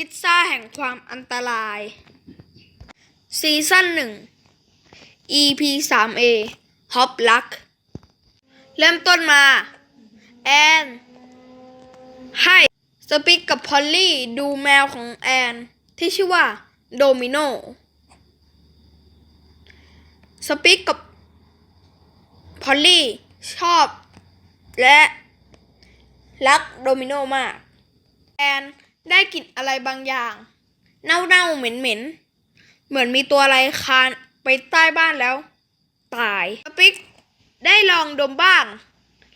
พิซซ่าแห่งความอันตราย ซีซั่นหนึ่ง EP 3 A ฮอปลัก เริ่มต้นมา แอน ให้สปิกกับพอลลี่ดูแมวของแอน ที่ชื่อว่า โดมิโน สปิกกับพอลลี่ชอบ และ รักโดมิโนมาก แอน ได้กลิ่นอะไรบางอย่าง เน่าๆเหม็นๆ เหมือนมีตัวอะไรคานไปใต้บ้านแล้ว ตายสปิกได้ลองดมบ้าง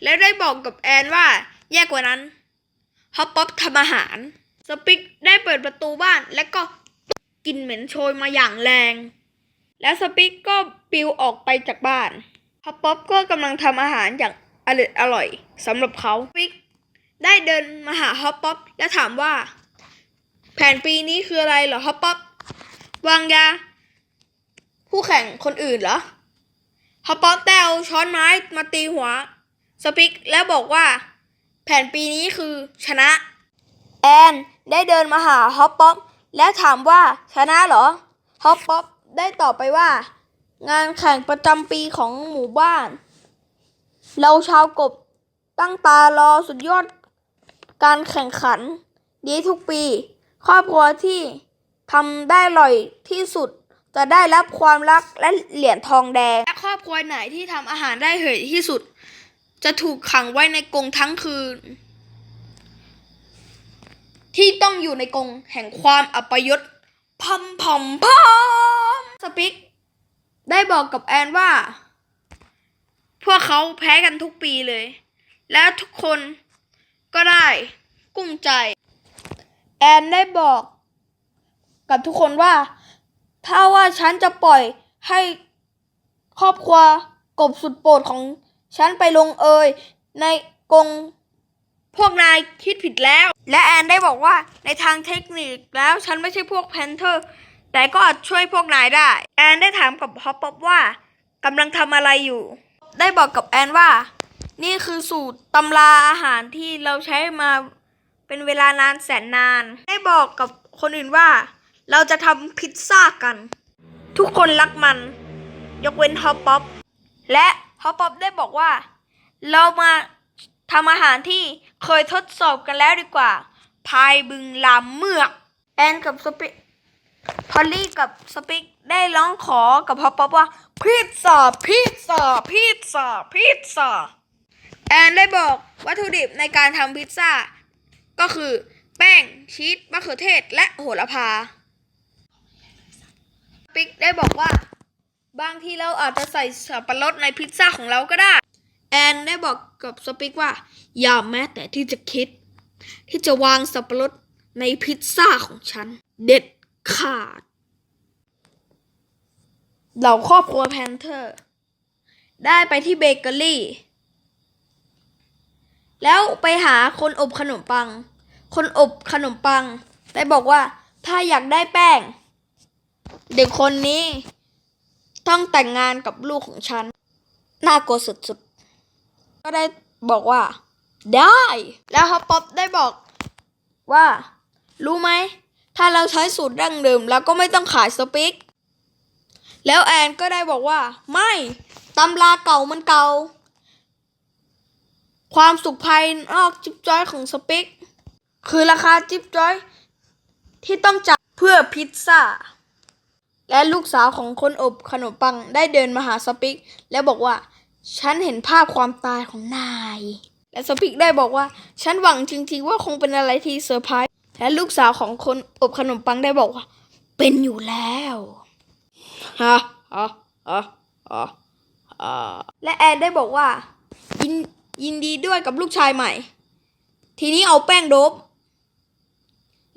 แล้วได้บอกกับแอนว่าแย่กว่านั้นฮอปป๊อปทำอาหาร สปิกได้เปิดประตูบ้านและก็กลิ่นเหม็นโชยมาอย่างแรง แล้วสปิกก็ปลิวออกไปจากบ้านฮอปป๊อปก็กำลังทำอาหารอย่างอร่อยอร่อยสำหรับเขาสปิกได้เดินมาหาฮอปป๊อปและถามว่า แผนปีนี้คืออะไรเหรอฮอปป๊อปวางยาคู่แข่งคนอื่นเหรอฮอปป๊อปได้เอาช้อนไม้มาตีหัว สปิกแล้วบอกว่า แผนปีนี้คือชนะ แอนได้เดินมาหาฮอปป๊อปและถามว่าชนะเหรอฮอปป๊อปได้ตอบไปว่า งานแข่งประจำปีของหมู่บ้าน เราชาวกบตั้งตารอสุดยอดการแข่งขันนี้ทุกปี ครอบครัวที่ทำได้อร่อยที่สุด จะได้รับความรักและเหรียญทองแดงและครอบครัวไหนที่ทำอาหารได้เหยที่สุด จะถูกขังไว้ในกรงทั้งคืน ที่ต้องอยู่ในกรงแห่งความอัปยศพัมพอมพอมสปิกได้บอกกับแอนว่า พวกเขาแพ้กันทุกปีเลย และทุกคนก็ได้กุ้มใจ แอนได้บอก กับทุกคนว่า ถ้าว่าฉันจะปล่อยให้ครอบครัวกบสุดโปรดของฉันไปลงเอยในกงพวกนายคิดผิดแล้ว และแอนได้บอกว่าในทางเทคนิคแล้วฉันไม่ใช่พวกแพนเทอร์ แต่ก็อาจช่วยพวกนายได้ แอนได้ถามกับฮอปป๊อปว่ากำลังทำอะไรอยู่ ได้บอกกับแอนว่า นี่คือสูตรตำราอาหารที่เราใช้มา เป็นเวลานานแสนนาน ได้บอกกับคนอื่นว่า เราจะทำพิซซ่ากัน ทุกคนรักมัน ยกเว้นฮอปป๊อปและฮอปป๊อปได้บอกว่า เรามาทำอาหารที่เคยทดสอบกันแล้วดีกว่าพายบึงลามเมือก แอนกับสปิพอลลี่กับสปิกได้ร้องขอกับฮอปป๊อปว่าพิซซ่าพิซซ่าพิซซ่าพิซซ่าแอนได้บอกวัตถุดิบในการทำพิซซ่า ก็คือแป้งชีสมะเขือเทศ และโหระพาปิกได้บอกว่า บางทีเราอาจจะใส่สับปะรดในพิซซ่าของเราก็ได้ แอนได้บอกกับสปิกว่า อย่าแม้แต่ที่จะคิด ที่จะวางสับปะรดในพิซซ่าของฉัน เด็ดขาด เหล่าครอบครัวแพนเทอร์ ได้ไปที่เบเกอรี่ แล้วไปหาคนอบขนมปัง คนอบขนมปัง ได้บอกว่าถ้าอยากได้แป้ง เด็กคนนี้ ต้องแต่งงานกับลูกของฉัน น่ากลัวสุดๆ ก็ได้บอกว่า ได้ แล้วฮอปป๊อปได้บอกว่า รู้ไหม ถ้าเราใช้สูตรดั้งเดิมเราก็ไม่ต้องขายสปิกแล้วแอนก็ได้บอกว่า ไม่ตำราเก่ามันเก่า ความสุขภายนอกจิ๊บจ้อยของสปิกคือราคาจิ๊บจ้อยที่ต้องจ่ายเพื่อพิซซ่า และลูกสาวของคนอบขนมปังได้เดินมาหาสปิก แล้วบอกว่า ฉันเห็นภาพความตายของนาย และสปิกได้บอกว่า ฉันหวังจริงๆว่าคงเป็นอะไรที่เซอร์ไพรส์และลูกสาวของคนอบขนมปังได้บอกว่า เป็นอยู่แล้วฮะฮะฮะฮะและแอนได้บอกว่ายิน ยินดีด้วยกับลูกชายใหม่ ทีนี้เอาแป้งโดบ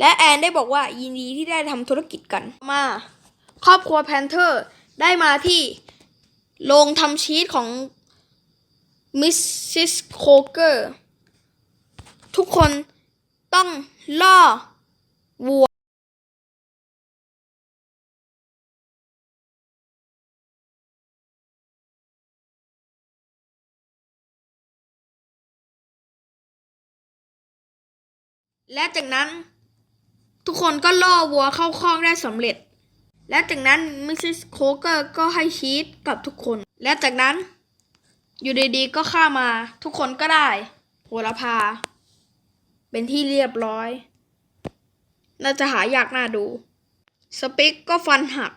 และแอนได้บอกว่ายินดีที่ได้ทำธุรกิจกันมา ครอบครัวแพนเทอร์ได้มาที่โรงทำชีสของมิสซิสโคเกอร์ ทุกคนต้องล่อวัว และจากนั้น ทุกคนก็ล่อวัวเข้าคอกได้สำเร็จ และจากนั้นมิสซิสโคเกอร์ก็ให้ชีสกับทุกคน และจากนั้น อยู่ดีๆก็เข้ามาทุกคนก็ได้โหระพา เป็นที่เรียบร้อย น่าจะหายากน่าดู สปิกก็ฟันหัก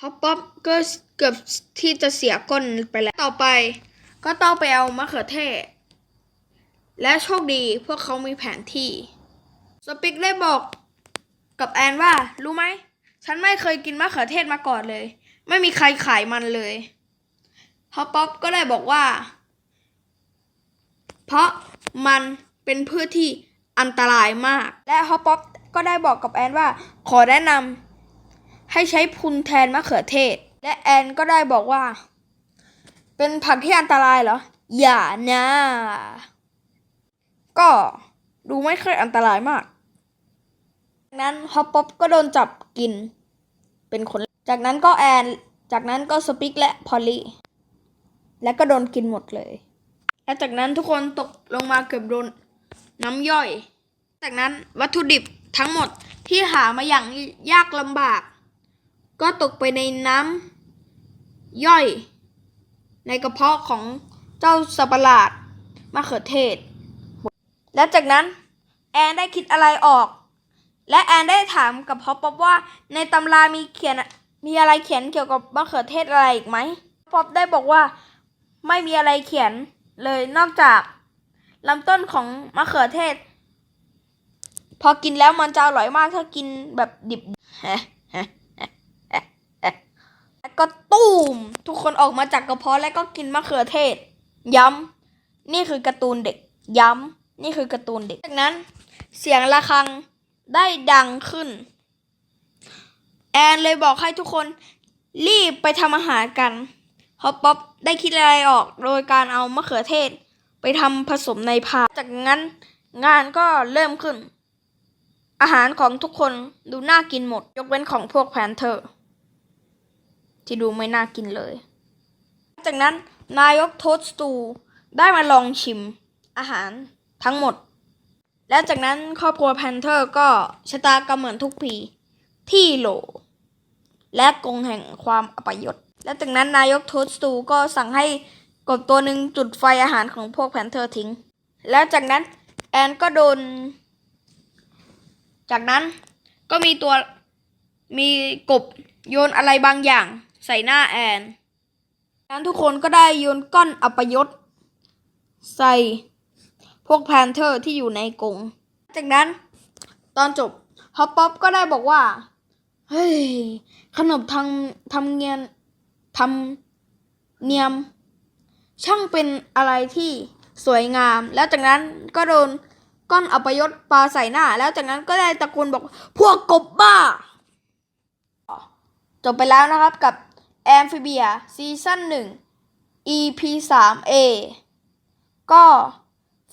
ฮอปป๊อปก็เกือบที่จะเสียก้นไปแล้ว ต่อไปก็ต้องไปเอามะเขือเทศ และโชคดีพวกเขามีแผนที่ สปิกได้บอกกับแอนว่า รู้ไหม ฉันไม่เคยกินมะเขือเทศมาก่อนเลย ไม่มีใครขายมันเลยฮอปป๊อปก็ได้บอกว่า เพราะมันเป็นพืชที่อันตรายมาก และฮอปป๊อปก็ได้บอกกับแอนว่า ขอแนะนำให้ใช้พุนแทนมะเขือเทศ และแอนก็ได้บอกว่า เป็นผักที่อันตรายเหรอ อย่านะ ก็ดูไม่ค่อยอันตรายมาก จากนั้นฮอปป๊อปก็โดนจับกิน เป็นคน จากนั้นก็แอน จากนั้นก็สปิกและพอลลี่ และก็โดนกินหมดเลย และจากนั้นทุกคนตกลงมาเกือบโดนน้ำย่อย จากนั้นวัตถุดิบทั้งหมดที่หามาอย่างยากลำบาก ก็ตกไปในน้ำย่อย ในกระเพาะของเจ้าสัตว์ประหลาดมะเขือเทศ และจากนั้นแอนได้คิดอะไรออก และแอนได้ถามกับพอปป๊อปว่าในตำรามีเขียนมีอะไรเขียนเกี่ยวกับมะเขือเทศอะไรอีกไหมป๊อปได้บอกว่าไม่มีอะไรเขียนเลยนอกจากลำต้นของมะเขือเทศ พอกินแล้วมันจะอร่อยมากถ้ากินแบบดิบแล้วก็ตูมทุกคนออกมาจากกระเพาะแล้วก็กินมะเขือเทศ ย้ำนี่คือการ์ตูนเด็กย้ำ นี่คือการ์ตูนเด็ก จากนั้นเสียงะระฆังได้ดังขึ้น แอนเลยบอกให้ทุกคนรีบไปทำอาหารกันฮอปป๊อปได้คิดอะไรออกโดยการเอามะเขือเทศ ไปทำผสมในพาจากนั้นงานก็เริ่มขึ้น อาหารของทุกคนดูน่ากินหมด ยกเว้นของพวกแพนเทอร์ ที่ดูไม่น่ากินเลย จากนั้นนายกโทสตูได้มาลองชิมอาหาร ทั้งหมด และจากนั้นครอบครัวแพนเทอร์ก็ชะตากรรมเหมือนทุกปีที่โหล และกงแห่งความอัปยศและจากนั้นนายกโทสตูก็สั่งให้กบตัวหนึ่งจุดไฟอาหารของพวกแพนเทอร์ทิ้ง และจากนั้นแอนก็โดน จากนั้นก็มีตัวมีกบโยนอะไรบางอย่าง ใส่หน้าแอนนั้นทุกคนก็ได้โยนก้อนอัปยศใส่ พวกแพนเทอร์ที่อยู่ในกรงจากนั้น ตอนจบฮอปป๊อปก็ได้บอกว่า เฮ้ย ขนมทำทำเงียนทำเนียม ช่างเป็นอะไรที่สวยงาม แล้วจากนั้นก็โดนก้อนอัปยศปลาใส่หน้า แล้วจากนั้นก็ได้ตะโกนบอกพวกกบบ้า จบไปแล้วนะครับกับแอมฟิเบียซีซั่น1 EP 3 A ก็